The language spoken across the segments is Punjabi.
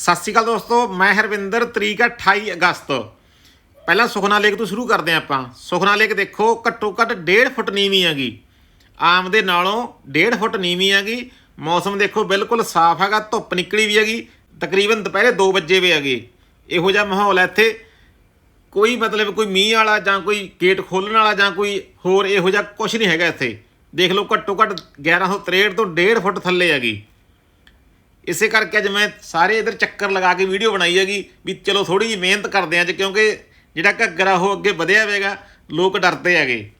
ਸਤਿ ਸ਼੍ਰੀ ਅਕਾਲ ਦੋਸਤੋ, ਮੈਂ ਹਰਵਿੰਦਰ, ਤਰੀਕ ਹੈ 28 ਅਗਸਤ। ਪਹਿਲਾਂ ਸੁਖਨਾ ਲੇਕ ਤੋਂ ਸ਼ੁਰੂ ਕਰਦੇ ਹਾਂ ਆਪਾਂ। ਸੁਖਨਾ ਲੇਕ ਦੇਖੋ, ਘੱਟੋ ਘੱਟ 1.5 ਫੁੱਟ ਨੀਵੀਂ ਹੈਗੀ। ਆਮ ਦੇ ਨਾਲੋਂ 1.5 ਫੁੱਟ ਨੀਵੀਂ ਹੈਗੀ। ਮੌਸਮ ਦੇਖੋ ਬਿਲਕੁਲ ਸਾਫ਼ ਹੈਗਾ, ਧੁੱਪ ਨਿਕਲੀ ਵੀ ਹੈਗੀ। ਤਕਰੀਬਨ ਦੁਪਹਿਰੇ 2 ਵਜੇ ਵੀ ਹੈਗੇ। ਇਹੋ ਜਿਹਾ ਮਾਹੌਲ ਹੈ ਇੱਥੇ। ਕੋਈ ਮਤਲਬ ਕੋਈ ਮੀਂਹ ਵਾਲਾ ਜਾਂ ਕੋਈ ਗੇਟ ਖੋਲਣ ਵਾਲਾ ਜਾਂ ਕੋਈ ਹੋਰ ਇਹੋ ਜਿਹਾ ਕੁਝ ਨਹੀਂ ਹੈਗਾ ਇੱਥੇ। ਦੇਖ ਲਓ, ਘੱਟੋ ਘੱਟ 1163 ਤੋਂ 1.5 ਫੁੱਟ ਥੱਲੇ ਹੈਗੀ। ਇਸੇ ਕਰਕੇ ਅੱਜ ਮੈਂ ਸਾਰੇ ਇਧਰ ਚੱਕਰ ਲਗਾ ਕੇ ਵੀਡੀਓ ਬਣਾਈ ਹੈਗੀ ਵੀ ਚਲੋ ਥੋੜੀ ਜਿਹੀ ਮਿਹਨਤ ਕਰਦੇ ਆਂ ਅੱਜ ਕਿਉਂਕਿ ਜਿਹੜਾ ਘੱਗਰਾ ਉਹ ਅੱਗੇ ਵਧਿਆ ਹੋਵੇਗਾ, ਲੋਕ ਡਰਦੇ ਹੈਗੇ।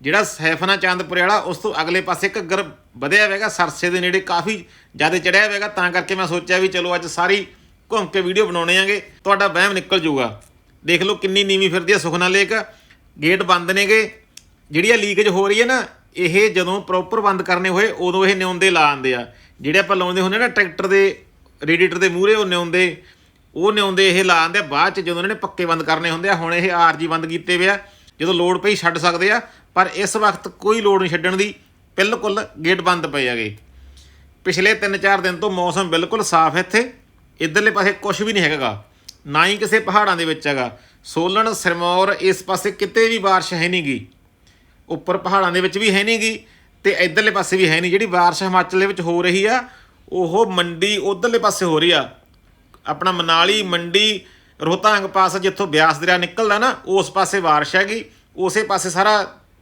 ਜਿਹੜਾ ਸੈਫਨਾ ਚਾਂਦਪੁਰੇ ਵਾਲਾ, ਉਸ ਤੋਂ ਅਗਲੇ ਪਾਸੇ ਘੱਗਰ ਵਧਿਆ ਹੋਵੇਗਾ, ਸਰਸੇ ਦੇ ਨੇੜੇ ਕਾਫੀ ਜ਼ਿਆਦਾ ਚੜਿਆ ਹੋਵੇਗਾ, ਤਾਂ ਕਰਕੇ ਮੈਂ ਸੋਚਿਆ ਵੀ ਚਲੋ ਅੱਜ ਸਾਰੀ ਘੁੰਮ ਕੇ ਵੀਡੀਓ ਬਣਾਉਣੇ ਆਂਗੇ ਤੁਹਾਡਾ ਵਹਿਮ ਨਿਕਲ ਜਾਊਗਾ। ਦੇਖ ਲਓ ਕਿੰਨੀ ਨੀਵੀਂ ਫਿਰਦੀ ਹੈ ਸੁਖਨਾ ਲੇਕ, ਗੇਟ ਬੰਦ ਨੇਗੇ, ਜਿਹੜੀ ਆ ਲੀਕੇਜ ਹੋ ਰਹੀ ਹੈ ਨਾ, ਇਹ ਜਦੋਂ ਪ੍ਰੋਪਰ ਬੰਦ ਕਰਨੇ ਹੋਏ, ਉਦੋਂ ਇਹ ਨਿਉਂਦੇ ਲਾ ਆਂਦੇ ਆ। ਜਿਹੜੇ ਆਪਾਂ ਲਾਉਂਦੇ ਹੁੰਦੇ ਨਾ ਟਰੈਕਟਰ ਦੇ, ਰੇਡੀਏਟਰ ਦੇ ਮੂਹਰੇ ਉਹ ਨਿਉਂਦੇ ਉਹ ਨਿਉਂਦੇ, ਇਹ ਲਾ ਆਂਦੇ ਆ, ਬਾਅਦ ਚ ਜਦੋਂ ਉਹਨਾਂ ਨੇ ਪੱਕੇ ਬੰਦ ਕਰਨੇ ਹੁੰਦੇ ਆ, ਹੁਣ ਇਹ ਆਰਜੀ ਬੰਦ ਕੀਤੇ ਵੇ ਆ, ਜਦੋਂ ਲੋੜ ਪਈ ਛੱਡ ਸਕਦੇ ਆ, ਪਰ ਇਸ ਵਕਤ ਕੋਈ ਲੋੜ ਨਹੀਂ ਛੱਡਣ ਦੀ, ਬਿਲਕੁਲ ਗੇਟ ਬੰਦ ਪਏ ਹੈਗੇ। ਪਿਛਲੇ 3-4 ਦਿਨ ਤੋਂ ਮੌਸਮ ਬਿਲਕੁਲ ਸਾਫ਼ ਹੈ ਇੱਥੇ, ਇਧਰਲੇ ਪਾਸੇ ਕੁਝ ਵੀ ਨਹੀਂ ਹੈਗਾ, ਨਾ ਹੀ ਕਿਸੇ ਪਹਾੜਾਂ ਦੇ ਵਿੱਚ ਹੈਗਾ। ਸੋਲਣ, ਸਿਰਮੌਰ ਇਸ ਪਾਸੇ ਕਿਤੇ ਵੀ ਬਾਰਿਸ਼ ਹੈ ਨਹੀਂਗੀ ਉੱਪਰ ਪਹਾੜਾਂ ਦੇ ਵਿੱਚ ਵੀ ਹੈ ਨਹੀਂਗੀ ਤੇ ਇਧਰਲੇ ਪਾਸੇ ਵੀ ਹੈ ਨਹੀਂ, ਜਿਹੜੀ ਬਾਰਿਸ਼ ਹਿਮਾਚਲ ਦੇ ਵਿੱਚ ਹੋ ਰਹੀ ਆ, ਉਹ ਮੰਡੀ ਉਧਰਲੇ ਪਾਸੇ ਹੋ ਰਹੀ ਆ। ਆਪਣਾ ਮਨਾਲੀ, ਮੰਡੀ, ਰੋਹਤਾਂਗ ਪਾਸ ਜਿੱਥੋਂ ਬਿਆਸ ਦਰਿਆ ਨਿਕਲਦਾ ਨਾ, ਉਸ ਪਾਸੇ ਬਾਰਿਸ਼ ਹੈਗੀ, ਉਸੇ ਪਾਸੇ ਸਾਰਾ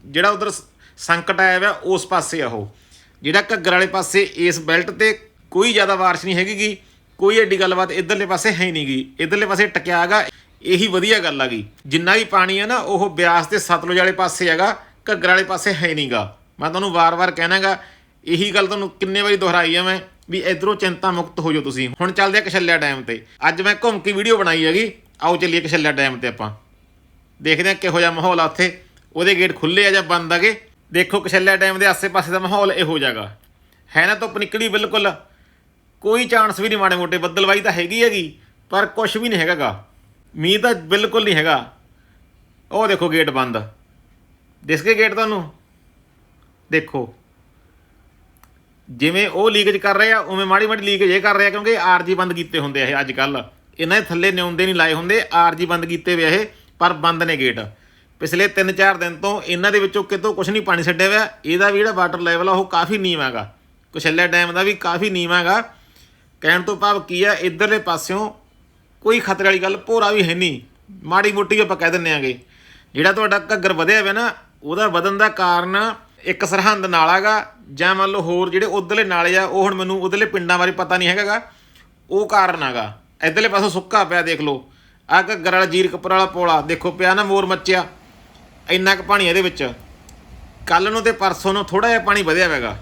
ਜਿਹੜਾ ਉਧਰ ਸੰਕਟ ਆਇਆ ਹੋਇਆ, ਉਸ ਪਾਸੇ ਆ ਉਹ। ਜਿਹੜਾ ਘੱਗਰ ਵਾਲੇ ਪਾਸੇ ਇਸ ਬੈਲਟ ਤੇ ਕੋਈ ਜ਼ਿਆਦਾ ਬਾਰਿਸ਼ ਨਹੀਂ ਹੈਗੀਗੀ ਕੋਈ ਐਡੀ ਗੱਲਬਾਤ ਇਧਰਲੇ ਪਾਸੇ ਹੈ ਨਹੀਂਗੀ ਇਧਰਲੇ ਪਾਸੇ ਟਕਿਆ ਹੈਗਾ, ਇਹੀ ਵਧੀਆ ਗੱਲ ਆ ਹੈਗੀ ਜਿੰਨਾ ਵੀ ਪਾਣੀ ਆ ਨਾ, ਉਹ ਬਿਆਸ ਤੇ ਸਤਲੁਜ ਵਾਲੇ ਪਾਸੇ ਹੈਗਾ, ਘੱਗਰ ਵਾਲੇ ਪਾਸੇ ਹੈ ਨਹੀਂਗਾ ਮੈਂ ਤੁਹਾਨੂੰ ਵਾਰ-ਵਾਰ ਕਹਿਣਾਗਾ, ਇਹੀ ਗੱਲ ਤੁਹਾਨੂੰ ਕਿੰਨੇ ਵਾਰੀ ਦੁਹਰਾਈ ਆ ਮੈਂ, ਵੀ ਇਧਰੋਂ ਚਿੰਤਾ ਮੁਕਤ ਹੋ ਜਾਓ ਤੁਸੀਂ। ਹੁਣ ਚੱਲਦੇ ਆ ਕਸ਼ਲਿਆ ਡੈਮ ਤੇ। ਅੱਜ ਮੈਂ ਘੁੰਮ ਕੇ ਵੀਡੀਓ ਬਣਾਈ ਹੈਗੀ। ਆਓ ਚੱਲੀਏ ਕਸ਼ੱਲਿਆ ਡੈਮ ਤੇ ਆਪਾਂ। ਦੇਖਦੇ ਆ ਕਿਹੋ ਜਿਹਾ ਮਾਹੌਲ ਆ ਉੱਥੇ। ਉਹਦੇ ਗੇਟ ਖੁੱਲੇ ਆ ਜਾਂ ਬੰਦ ਆਗੇ ਦੇਖੋ ਕਸ਼ੱਲਿਆ ਡੈਮ ਦੇ ਆਸੇ-ਪਾਸੇ ਦਾ ਮਾਹੌਲ ਇਹੋ ਜਾਗਾ ਹੈ ਨਾ ਧੁੱਪ ਨਿਕਲੀ ਬਿਲਕੁਲ। ਕੋਈ ਚਾਂਸ ਵੀ ਨਹੀਂ ਮਾੜੇ ਮੋਟੇ ਬੱਦਲਵਾਈ ਤਾਂ ਹੈਗੀ ਹੈਗੀ, ਪਰ ਕੁਝ ਵੀ ਨਹੀਂ ਹੈਗਾਗਾ। ਮੀਂਹ ਤਾਂ ਬਿਲਕੁਲ ਨਹੀਂ ਹੈਗਾ। ਉਹ ਦੇਖੋ ਗੇਟ ਬੰਦ। ਦਿਸ ਕੇ ਗੇਟ ਤੁਹਾਨੂੰ? ਦੇਖੋ। ਜਿਵੇਂ ਉਹ ਲੀਕੇਜ ਕਰ ਰਹੇ ਆ, ਉਵੇਂ ਮਾੜੀ ਮਾੜੀ ਲੀਕੇਜ ਇਹ ਕਰ ਰਹੇ ਆ ਕਿਉਂਕਿ ਆਰਜੀ ਬੰਦ ਕੀਤੇ ਹੁੰਦੇ ਆ ਇਹ ਅੱਜ ਕੱਲ ਇਹਨਾਂ ਦੇ ਥੱਲੇ ਨਿਉਂਦੇ ਨਹੀਂ ਲਾਏ ਹੁੰਦੇ ਆਰਜੀ ਬੰਦ ਕੀਤੇ ਵੇ ਇਹ, ਪਰ ਬੰਦ ਨੇ ਗੇਟ ਪਿਛਲੇ 3-4 ਦਿਨ ਤੋਂ ਇਹਨਾਂ ਦੇ ਵਿੱਚੋਂ ਕਿਤੋਂ ਕੁਝ ਨਹੀਂ ਪਾਣੀ ਛੱਡਿਆ ਹੋਇਆ ਇਹਦਾ ਵੀ ਜਿਹੜਾ ਵਾਟਰ ਲੈਵਲ ਆ, ਉਹ ਕਾਫੀ ਨੀਵਾਂ ਹੈਗਾ। ਕੁਸ਼ਲਿਆ ਡੈਮ ਦਾ ਵੀ ਕਾਫੀ ਨੀਵਾਂ ਹੈਗਾ। ਕਹਿਣ ਤੋਂ ਭਾਵ ਕੀ ਆ, ਇਧਰਲੇ ਪਾਸਿਓਂ ਕੋਈ ਖਤਰੇ ਵਾਲੀ ਗੱਲ ਭੋਰਾ ਵੀ ਹੈ ਨਹੀਂ। ਮਾੜੀ ਮੋਟੀ ਆਪਾਂ ਕਹਿ ਦਿੰਨੇ ਆਗੇ। ਜਿਹੜਾ ਤੁਹਾਡਾ ਘੱਗਰ ਵਧਿਆ ਹੋਇਆ ਨਾ, ਉਹਦਾ ਵਧਣ ਦਾ ਕਾਰਨ ਇੱਕ ਸਰਹੰਦ ਨਾਲਾਗਾ ਜਾਂ ਮੰਨ ਲਓ ਹੋਰ ਜਿਹੜੇ ਉਧਰਲੇ ਨਾਲੇ ਆ, ਉਹ ਹੁਣ ਮੈਨੂੰ ਉਧਰਲੇ ਪਿੰਡਾਂ ਬਾਰੇ ਪਤਾ ਨਹੀਂ ਹੈਗਾਗਾ। ਉਹ ਕਾਰਨ ਹੈਗਾ ਇਧਰਲੇ ਪਾਸੋਂ ਸੁੱਕਾ ਪਿਆ, ਦੇਖ ਲਓ। ਆ ਘੱਗਰ ਵਾਲਾ ਜੀਰਕਪੁਰ ਵਾਲਾ ਪੋਲਾ, ਦੇਖੋ, ਪਿਆ ਨਾ ਮੋਰ ਮੱਚਿਆ। ਇੰਨਾ ਕੁ ਪਾਣੀ ਇਹਦੇ ਵਿੱਚ। ਕੱਲ ਨੂੰ ਤੇ ਪਰਸੋਂ ਨੂੰ ਥੋੜਾ ਜਿਹਾ ਪਾਣੀ ਵਧਿਆ ਹੋਵੇਗਾ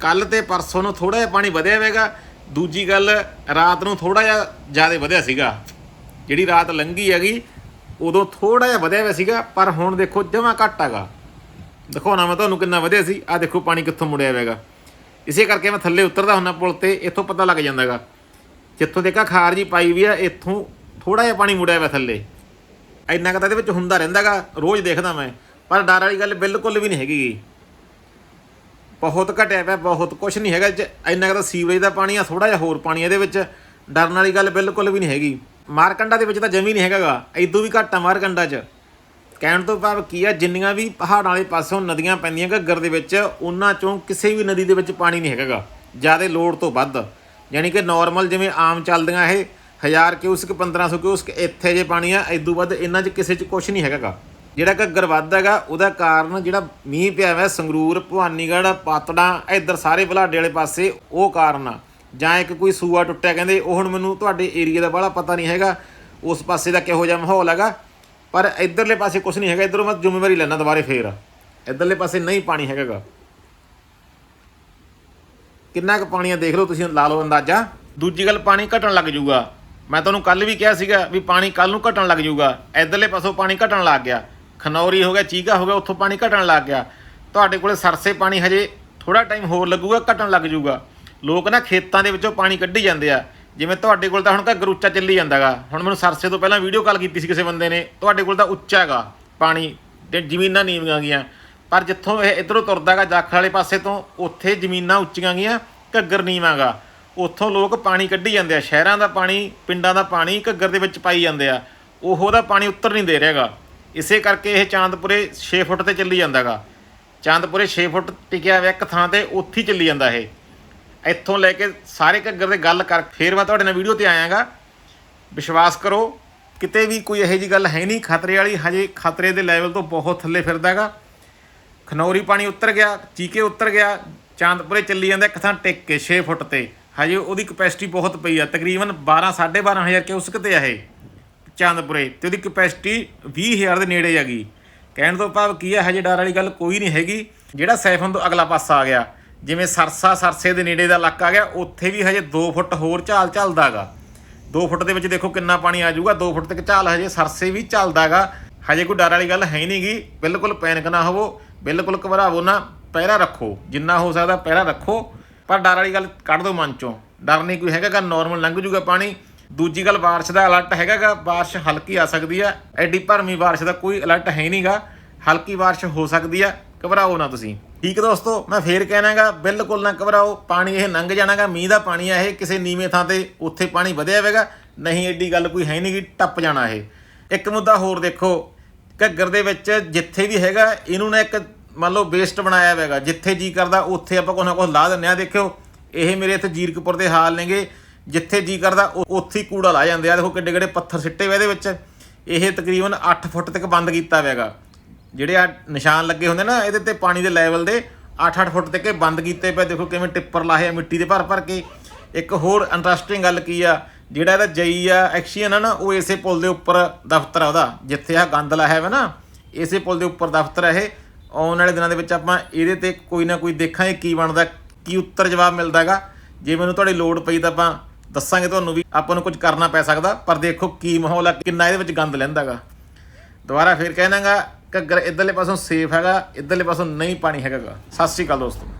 ਕੱਲ ਤੇ ਪਰਸੋਂ ਨੂੰ ਥੋੜਾ ਜਿਹਾ ਪਾਣੀ ਵਧਿਆ ਹੋਵੇਗਾ ਦੂਜੀ ਗੱਲ, ਰਾਤ ਨੂੰ ਥੋੜਾ ਜਿਹਾ ਜ਼ਿਆਦਾ ਵਧਿਆ ਸੀਗਾ। ਜਿਹੜੀ ਰਾਤ ਲੰਘੀ ਹੈਗੀ, ਉਦੋਂ ਥੋੜਾ ਜਿਹਾ ਵਧਿਆ ਹੋਇਆ ਸੀਗਾ, ਪਰ ਹੁਣ ਦੇਖੋ ਜਮਾ ਘੱਟ ਹੈਗਾ। ਦਿਖਾਉਣਾ ਮੈਂ ਤੁਹਾਨੂੰ ਕਿੰਨਾ ਵਧੀਆ ਸੀ। ਆ ਦੇਖੋ ਪਾਣੀ ਕਿੱਥੋਂ ਮੁੜਿਆ ਹੋਵੇਗਾ ਇਸੇ ਕਰਕੇ ਮੈਂ ਥੱਲੇ ਉਤਰਦਾ ਹੁੰਦਾ ਪੁਲ ਤੇ, ਇੱਥੋਂ ਪਤਾ ਲੱਗ ਜਾਂਦਾਗਾ ਜਿੱਥੋਂ ਦੇਖਾ ਖਾਰ ਜੀ ਪਾਈ ਵੀ ਆ, ਇੱਥੋਂ ਥੋੜਾ ਜਿਹਾ ਪਾਣੀ ਮੁੜਿਆ ਹੋਇਆ ਥੱਲੇ। ਇੰਨਾ ਕੁ ਤਾਂ ਇਹਦੇ ਵਿੱਚ ਹੁੰਦਾ ਰਹਿੰਦਾਗਾ ਰੋਜ਼ ਦੇਖਦਾ ਮੈਂ। ਪਰ ਡਰ ਵਾਲੀ ਗੱਲ ਬਿਲਕੁਲ ਵੀ ਨਹੀਂ ਹੈਗੀ ਬਹੁਤ ਘਟਿਆ ਪਿਆ, ਬਹੁਤ ਕੁਝ ਨਹੀਂ ਹੈਗਾ। ਜੇ ਇੰਨਾ ਕੁ ਤਾਂ ਸੀਵਰੇਜ ਦਾ ਪਾਣੀ ਆ ਥੋੜਾ ਜਿਹਾ ਹੋਰ ਪਾਣੀ ਇਹਦੇ ਵਿੱਚ। ਡਰਨ ਵਾਲੀ ਗੱਲ ਬਿਲਕੁਲ ਵੀ ਨਹੀਂ ਹੈਗੀ। ਮਾਰਕੰਡਾ ਦੇ ਵਿੱਚ ਤਾਂ ਜਮੀ ਨਹੀਂ ਹੈਗਾਗਾ ਇਦੋਂ ਵੀ ਘੱਟ ਆ ਮਾਰਕੰਡਾ 'ਚ। ਕਹਿਣ ਤੋਂ ਭਾਵ ਕੀ ਆ, ਜਿੰਨੀਆਂ ਵੀ ਪਹਾੜਾਂ ਵਾਲੇ ਪਾਸੋਂ ਨਦੀਆਂ ਪੈਂਦੀਆਂ ਘੱਗਰ ਦੇ ਵਿੱਚ, ਉਹਨਾਂ ਚੋਂ ਕਿਸੇ ਵੀ ਨਦੀ ਦੇ ਵਿੱਚ ਪਾਣੀ ਨਹੀਂ ਹੈਗਾਗਾ ਜ਼ਿਆਦਾ ਲੋੜ ਤੋਂ ਵੱਧ। ਯਾਨੀ ਕਿ ਨਾਰਮਲ ਜਿਵੇਂ ਆਮ ਚੱਲਦੀਆਂ ਇਹ 1000 ਕਿਊਸਕ 1500 ਕਿਊਸਕ, ਇੱਥੇ ਜੇ ਪਾਣੀ ਆ ਇਦੋਂ ਵੱਧ ਇਹਨਾਂ 'ਚ ਕਿਸੇ 'ਚ ਕੁਝ ਨਹੀਂ ਹੈਗਾ ਜਿਹੜਾ ਘੱਗਰ ਵੱਧ ਹੈਗਾ, ਉਹਦਾ ਕਾਰਨ ਜਿਹੜਾ ਮੀਂਹ ਪਿਆ ਹੋਇਆ ਸੰਗਰੂਰ, ਭਵਾਨੀਗੜ੍ਹ, ਪਾਤੜਾਂ, ਇੱਧਰ ਸਾਰੇ ਬਲਾਡੇ ਵਾਲੇ ਪਾਸੇ, ਉਹ ਕਾਰਨ ਆ। ਜਾਂ ਇੱਕ ਕੋਈ ਸੂਆ ਟੁੱਟਿਆ ਕਹਿੰਦੇ, ਉਹ ਹੁਣ ਮੈਨੂੰ ਤੁਹਾਡੇ ਏਰੀਆ ਦਾ ਬਾਹਲਾ ਪਤਾ ਨਹੀਂ ਹੈਗਾ, ਉਸ ਪਾਸੇ ਦਾ ਕਿਹੋ ਜਿਹਾ ਮਾਹੌਲ ਹੈਗਾ। ਪਰ ਇਧਰਲੇ ਪਾਸੇ ਕੁਝ ਨਹੀਂ ਹੈਗਾ, ਇਧਰੋਂ ਮੈਂ ਜ਼ਿੰਮੇਵਾਰੀ ਲੈਣਾ ਦੁਬਾਰੇ ਫੇਰ। ਇਧਰਲੇ ਪਾਸੇ ਨਹੀਂ ਪਾਣੀ ਹੈਗਾਗਾ। ਕਿੰਨਾ ਕੁ ਪਾਣੀ ਆ ਦੇਖ ਲਓ, ਤੁਸੀਂ ਲਾ ਲਓ ਅੰਦਾਜ਼ਾ। ਦੂਜੀ ਗੱਲ, ਪਾਣੀ ਘਟਣ ਲੱਗ ਜਾਊਗਾ। ਮੈਂ ਤੁਹਾਨੂੰ ਕੱਲ ਵੀ ਕਿਹਾ ਸੀਗਾ ਵੀ ਪਾਣੀ ਕੱਲ ਨੂੰ ਘਟਣ ਲੱਗ ਜਾਊਗਾ। ਇਧਰਲੇ ਪਾਸੋਂ ਪਾਣੀ ਘਟਣ ਲੱਗ ਗਿਆ। ਖਨੌਰੀ ਹੋ ਗਿਆ, ਚੀਗਾ ਹੋ ਗਿਆ, ਉੱਥੋਂ ਪਾਣੀ ਘਟਣ ਲੱਗ ਗਿਆ। ਤੁਹਾਡੇ ਕੋਲੇ ਸਰਸੇ ਪਾਣੀ ਹਜੇ ਥੋੜਾ ਟਾਈਮ ਹੋਰ ਲੱਗੂਗਾ, ਘਟਣ ਲੱਗ ਜਾਊਗਾ। ਲੋਕ ਨਾ ਖੇਤਾਂ ਦੇ ਵਿੱਚੋਂ ਪਾਣੀ ਕੱਢੀ ਜਾਂਦੇ ਆ। ਜਿਵੇਂ ਤੁਹਾਡੇ ਕੋਲ ਤਾਂ ਹੁਣ ਘੱਗਰ ਉੱਚਾ ਚੱਲੀ ਜਾਂਦਾਗਾ। ਹੁਣ ਮੈਨੂੰ ਸਰਸੇ ਤੋਂ ਪਹਿਲਾਂ ਵੀਡੀਓ ਕਾਲ ਕੀਤੀ ਸੀ ਕਿਸੇ ਬੰਦੇ ਨੇ। ਤੁਹਾਡੇ ਕੋਲ ਤਾਂ ਉੱਚਾ ਹੈਗਾ, ਪਾਣੀ ਤੇ ਜ਼ਮੀਨਾਂ ਨੀਵੀਆਂ ਗੀਆਂ ਪਰ ਜਿੱਥੋਂ ਇਹ ਇਧਰੋਂ ਤੁਰਦਾਗਾ ਜਾਖਲ ਵਾਲੇ ਪਾਸੇ ਤੋਂ, ਉੱਥੇ ਜ਼ਮੀਨਾਂ ਉੱਚੀਆਂ ਗੀਆਂ ਘੱਗਰ ਨੀਵਾਂਗਾ। ਉੱਥੋਂ ਲੋਕ ਪਾਣੀ ਕੱਢੀ ਜਾਂਦੇ ਆ। ਸ਼ਹਿਰਾਂ ਦਾ ਪਾਣੀ, ਪਿੰਡਾਂ ਦਾ ਪਾਣੀ ਘੱਗਰ ਦੇ ਵਿੱਚ ਪਾਈ ਜਾਂਦੇ ਆ। ਉਹ ਉਹਦਾ ਪਾਣੀ ਉੱਤਰ ਨਹੀਂ ਦੇ ਰਿਹਾਗਾ ਇਸੇ ਕਰਕੇ ਇਹ ਚਾਂਦਪੁਰੇ 6 ਫੁੱਟ ਤੇ ਚੱਲੀ ਜਾਂਦਾਗਾ। ਚਾਂਦਪੁਰੇ 6 ਫੁੱਟ ਟਿਕਿਆ ਹੋਇਆ ਇੱਕ ਥਾਂ ਤੇ, ਉੱਥੇ ਹੀ ਚੱਲੀ ਜਾਂਦਾ ਇਹ। ਇੱਥੋਂ ਲੈ ਕੇ ਸਾਰੇ ਘੱਗਰ ਦੇ ਗੱਲ ਕਰ, ਫੇਰ ਮੈਂ ਤੁਹਾਡੇ ਨਾਲ ਵੀਡੀਓ ਤੇ ਆਇਆਗਾ। ਵਿਸ਼ਵਾਸ ਕਰੋ, ਕਿਤੇ ਵੀ ਕੋਈ ਇਹੋ ਜੀ ਗੱਲ ਹੈ ਨਹੀਂ, ਖਤਰੇ ਵਾਲੀ ਹਜੇ ਖਤਰੇ ਦੇ ਲੈਵਲ ਤੋਂ ਬਹੁਤ ਥੱਲੇ ਫਿਰਦਾਗਾ ਖਨੌਰੀ ਪਾਣੀ ਉੱਤਰ ਗਿਆ, ਚੀਕੇ ਉੱਤਰ ਗਿਆ, ਚਾਂਦਪੁਰੇ ਚੱਲੀ ਜਾਂਦਾ ਇੱਕ ਥਾਂ ਟਿਕ ਕੇ 6 ਫੁੱਟ ਤੇ। ਹਜੇ ਉਹਦੀ ਕਪੈਸਿਟੀ ਬਹੁਤ ਪਈ ਆ, ਤਕਰੀਬਨ 12 12500 ਹਜ਼ਾਰ ਕਿਊਸਕ ਤੇ ਆ ਇਹ, ਚਾਂਦਪੁਰੇ ਤੇ ਉਹਦੀ ਕਪੈਸਿਟੀ 20000 ਦੇ ਨੇੜੇ ਹੈਗੀ। ਕਹਿਣ ਤੋਂ ਭਾਵ ਕੀ ਹੈ ਹਜੇ ਡਰ ਵਾਲੀ ਗੱਲ ਕੋਈ ਨਹੀਂ ਹੈਗੀ। ਜਿਹੜਾ ਸੈਫਨ ਤੋਂ ਅਗਲਾ ਪਾਸਾ ਆ ਗਿਆ। ਜਿਵੇਂ ਸਰਸਾ ਸਰਸੇ ਦੇ ਨੇੜੇ ਦਾ ਇਲਾਕਾ ਆ ਗਿਆ, ਉੱਥੇ ਵੀ ਹਜੇ 2 ਫੁੱਟ ਹੋਰ ਝਾਲ ਚੱਲਦਾਗਾ। 2 ਫੁੱਟ ਦੇ ਵਿੱਚ ਦੇਖੋ ਕਿੰਨਾ ਪਾਣੀ ਆ ਜਾਊਗਾ 2 ਫੁੱਟ ਤੱਕ ਝਾਲ ਹਜੇ ਸਰਸੇ ਵੀ ਚੱਲਦਾਗਾ। ਹਜੇ ਕੋਈ ਡਰ ਵਾਲੀ ਗੱਲ ਹੈ ਨਹੀਂਗੀ ਬਿਲਕੁਲ ਪੈਨਿਕ ਨਾ ਹੋਵੋ, ਬਿਲਕੁਲ ਘਬਰਾਵੋ ਨਾ, ਪਹਿਰਾ ਰੱਖੋ, ਜਿੰਨਾ ਹੋ ਸਕਦਾ ਪਹਿਰਾ ਰੱਖੋ। ਪਰ ਡਰ ਵਾਲੀ ਗੱਲ ਕੱਢ ਦਿਓ ਮਨ ਚੋਂ। ਡਰ ਨਹੀਂ ਕੋਈ ਹੈਗਾਗਾ ਨਾਰਮਲ ਲੰਘ ਜੂਗਾ ਪਾਣੀ। ਦੂਜੀ ਗੱਲ ਬਾਰਿਸ਼ ਦਾ ਅਲਰਟ ਹੈਗਾਗਾ ਬਾਰਿਸ਼ ਹਲਕੀ ਆ ਸਕਦੀ ਆ, ਐਡੀ ਭਰਮੀ ਬਾਰਿਸ਼ ਦਾ ਕੋਈ ਅਲਰਟ ਹੈ ਨਹੀਂਗਾ ਹਲਕੀ ਬਾਰਿਸ਼ ਹੋ ਸਕਦੀ ਆ, ਘਬਰਾਓ ਨਾ ਤੁਸੀਂ। ਠੀਕ ਦੋਸਤੋ, ਮੈਂ ਫੇਰ ਕਹਿਣਾਗਾ, ਬਿਲਕੁਲ ਨਾ ਘਬਰਾਓ, ਪਾਣੀ ਇਹ ਲੰਘ ਜਾਣਾਗਾ, ਮੀਂਹ ਦਾ ਪਾਣੀ ਆ ਇਹ ਕਿਸੇ ਨੀਵੇਂ ਥਾਂ ਤੇ, ਉੱਥੇ ਪਾਣੀ ਵਧਿਆ ਹੋਵੇਗਾ, ਨਹੀਂ ਐਡੀ ਗੱਲ ਕੋਈ ਹੈ ਨਹੀਂਗੀ, ਟੱਪ ਜਾਣਾ ਇਹ। ਇੱਕ ਮੁੱਦਾ ਹੋਰ ਦੇਖੋ, ਘੱਗਰ ਦੇ ਵਿੱਚ ਜਿੱਥੇ ਵੀ ਹੈਗਾ, ਇਹਨੂੰ ਨਾ ਇੱਕ ਮੰਨ ਲਓ ਵੇਸਟ ਬਣਾਇਆ ਹੋਵੇਗਾ, ਜਿੱਥੇ ਜੀ ਕਰਦਾ, ਉੱਥੇ ਆਪਾਂ ਕੁਛ ਨਾ ਕੁਛ ਲਾ ਦਿੰਦੇ ਆ ਦੇਖਿਓ, ਇਹ ਮੇਰੇ ਇੱਥੇ ਜੀਰਕਪੁਰ ਦੇ ਹਾਲ ਨੇਗੇ, ਜਿੱਥੇ ਜੀ ਕਰਦਾ ਉੱਥੇ ਹੀ ਕੂੜਾ ਲਾ ਜਾਂਦੇ ਆ, ਦੇਖੋ ਕਿੱਡੇ ਕਿੱਡੇ ਪੱਥਰ ਸਿੱਟੇ ਵੇ ਇਹਦੇ ਵਿੱਚ। ਇਹ ਤਕਰੀਬਨ 8 ਫੁੱਟ ਤੱਕ ਬੰਦ ਕੀਤਾ ਹੋਵੇਗਾ। ਜਿਹੜੇ ਆ ਨਿਸ਼ਾਨ ਲੱਗੇ ਹੁੰਦੇ ਨਾ, ਇਹਦੇ ਤੇ ਪਾਣੀ ਦੇ ਲੈਵਲ ਦੇ 8-8 ਫੁੱਟ ਤੱਕ ਬੰਦ ਕੀਤੇ ਪਏ। ਦੇਖੋ ਕਿਵੇਂ ਟਿੱਪਰ ਲਾਏ ਆ ਮਿੱਟੀ ਦੇ ਭਰ ਭਰ ਕੇ। ਇੱਕ ਹੋਰ ਇੰਟਰਸਟਿੰਗ ਗੱਲ ਕੀ ਆ, ਜਿਹੜਾ ਇਹਦਾ ਜਈ ਆ ਐਕਸੀਅਨ ਆ ਨਾ, ਉਹ ਇਸੇ ਪੁਲ ਦੇ ਉੱਪਰ ਦਫ਼ਤਰ ਆ ਉਹਦਾ। ਜਿੱਥੇ ਆ ਗੰਦ ਲਾਇਆ ਹੋਇਆ ਨਾ, ਇਸੇ ਪੁਲ ਦੇ ਉੱਪਰ ਦਫ਼ਤਰ ਆ ਇਹ। ਆਉਣ ਵਾਲੇ ਦਿਨਾਂ ਦੇ ਵਿੱਚ ਆਪਾਂ ਇਹਦੇ ਤੇ ਕੋਈ ਨਾ ਕੋਈ ਦੇਖਾਂਗੇ ਕੀ ਬਣਦਾ, ਕੀ ਉੱਤਰ ਜਵਾਬ ਮਿਲਦਾਗਾ ਜੇ ਮੈਨੂੰ ਤੁਹਾਡੀ ਲੋੜ ਪਈ ਤਾਂ ਆਪਾਂ ਦੱਸਾਂਗੇ ਤੁਹਾਨੂੰ ਵੀ ਆਪਾਂ ਨੂੰ ਕੁਝ ਕਰਨਾ ਪੈ ਸਕਦਾ, ਪਰ ਦੇਖੋ ਕੀ ਮਾਹੌਲ ਆ, ਕਿੰਨਾ ਇਹਦੇ ਵਿੱਚ ਗੰਦ ਲੈਂਦਾਗਾ ਦੁਬਾਰਾ ਫੇਰ ਕਹਿਣਾਗਾ ਘੱਗਰ ਇਧਰਲੇ ਪਾਸੋਂ ਸੇਫ ਹੈਗਾ ਇਧਰਲੇ ਪਾਸੋਂ ਨਹੀਂ ਪਾਣੀ ਹੈਗਾਗਾ। ਸਤਿ ਸ਼੍ਰੀ ਅਕਾਲ ਦੋਸਤੋ।